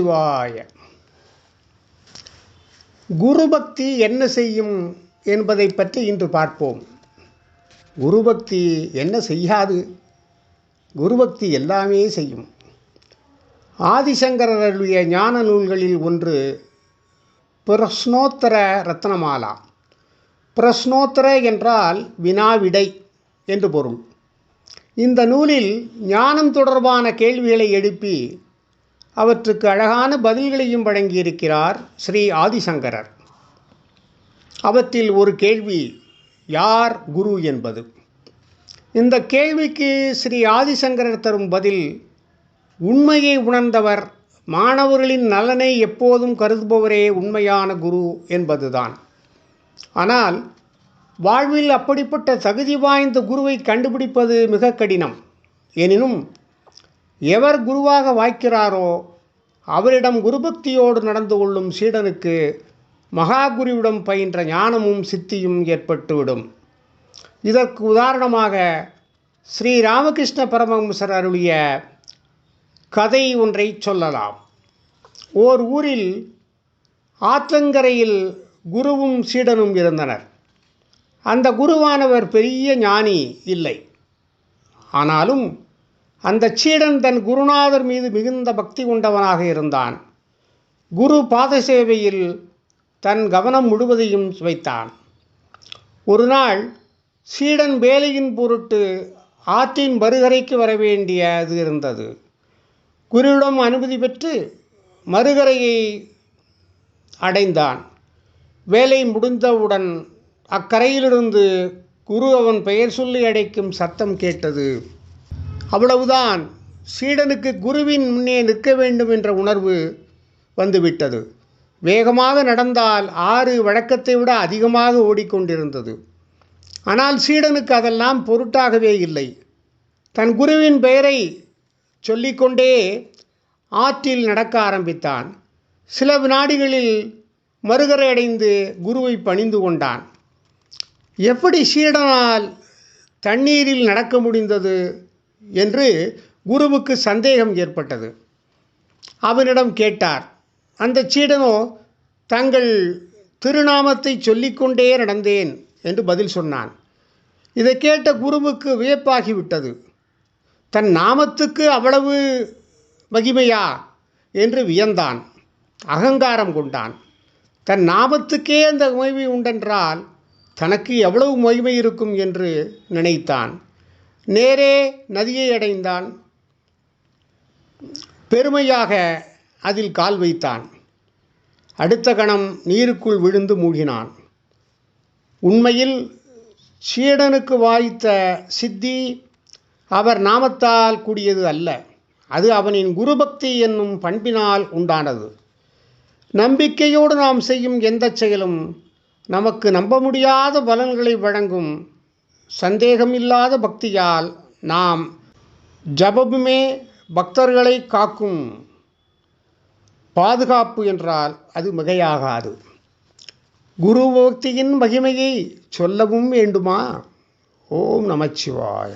சிவாய. குருபக்தி என்ன செய்யும் என்பதை பற்றி இன்று பார்ப்போம். குருபக்தி என்ன செய்யாது? குருபக்தி எல்லாமே செய்யும். ஆதிசங்கரருடைய ஞான நூல்களில் ஒன்று பிரஸ்னோத்தர ரத்னமாலா. பிரஸ்னோத்தர என்றால் வினாவிடை என்று பொருள். இந்த நூலில் ஞானம் தொடர்பான கேள்விகளை எழுப்பி அவற்றுக்கு அழகான பதில்களையும் வழங்கியிருக்கிறார் ஸ்ரீ ஆதிசங்கரர். அவற்றில் ஒரு கேள்வி யார் குரு என்பது? இந்த கேள்விக்கு ஸ்ரீ ஆதிசங்கரர் தரும் பதில் உண்மையை உணர்ந்தவர் மாணவர்களின் நலனை எப்போதும் கருதுபவரே உண்மையான குரு என்பதுதான். ஆனால் வாழ்வில் அப்படிப்பட்ட தகுதி வாய்ந்த குருவை கண்டுபிடிப்பது மிக கடினம். எனினும் எவர் குருவாக வாய்க்கிறாரோ அவரிடம் குருபக்தியோடு நடந்து கொள்ளும் சீடனுக்கு மகா குருவிடம் பயின்ற ஞானமும் சித்தியும் ஏற்பட்டுவிடும். இதற்கு உதாரணமாக ஸ்ரீ ராமகிருஷ்ண பரமஹம்சர் அருளிய கதை ஒன்றை சொல்லலாம். ஓர் ஊரில் ஆற்றங்கரையில் குருவும் சீடனும் இருந்தனர். அந்த குருவானவர் பெரிய ஞானி இல்லை. ஆனாலும் அந்த சீடன் தன் குருநாதர் மீது மிகுந்த பக்தி கொண்டவனாக இருந்தான். குரு பாத சேவையில் தன் கவனம் முழுவதையும் வைத்தான். ஒரு நாள் சீடன் வேலையின் பொருட்டு ஆற்றின் மறுகரைக்கு வர வேண்டியது இருந்தது. குருவிடம் அனுமதி பெற்று மறுகரையை அடைந்தான். வேலை முடிந்தவுடன் அக்கரையிலிருந்து குரு அவன் பெயர் சொல்லி அடைக்கும் சத்தம் கேட்டது. அவ்வளவுதான். சீடனுக்கு குருவின் முன்னே நிற்க வேண்டும் என்ற உணர்வு வந்துவிட்டது. வேகமாக நடந்தால் ஆறு வழக்கத்தை விட அதிகமாக ஓடிக்கொண்டிருந்தது. ஆனால் சீடனுக்கு அதெல்லாம் பொருட்டாகவே இல்லை. தன் குருவின் பெயரை சொல்லிக்கொண்டே ஆற்றில் நடக்க ஆரம்பித்தான். சில வினாடிகளில் மறுகரை அடைந்து குருவை பணிந்து கொண்டான். எப்படி சீடனால் தண்ணீரில் நடக்க முடிந்தது? என்று குருவுக்கு சந்தேகம் ஏற்பட்டது. அவனிடம் கேட்டார் அந்த சீடனோ தங்கள் திருநாமத்தை சொல்லிக்கொண்டே நடந்தேன் என்று பதில் சொன்னான். இதை கேட்ட குருவுக்கு வியப்பாகிவிட்டது தன் நாமத்துக்கு அவ்வளவு மகிமையா? என்று வியந்தான். அகங்காரம் கொண்டான். தன் நாமத்துக்கே அந்த மகிமை உண்டென்றால் தனக்கு எவ்வளவு மகிமை இருக்கும்? என்று நினைத்தான். நேரே நதியை அடைந்தான். பெருமையாக அதில் கால் வைத்தான். அடுத்த கணம் நீருக்குள் விழுந்து மூழ்கினான். உண்மையில் சீடனுக்கு வாய்த்த சித்தி அவர் நாமத்தால் கூடியது அல்ல. அது அவனின் குருபக்தி என்னும் பண்பினால் உண்டானது. நம்பிக்கையோடு நாம் செய்யும் எந்த செயலும் நமக்கு நம்ப முடியாத பலன்களை வழங்கும் சந்தேகமில்லாத பக்தியால் நாம் ஜபமுமே பக்தர்களை காக்கும் பாதுகாப்பு என்றால் அது மிகையாகாது. குரு பக்தியின் மகிமையை சொல்லவும் வேண்டுமா? ஓம் நமச்சிவாய்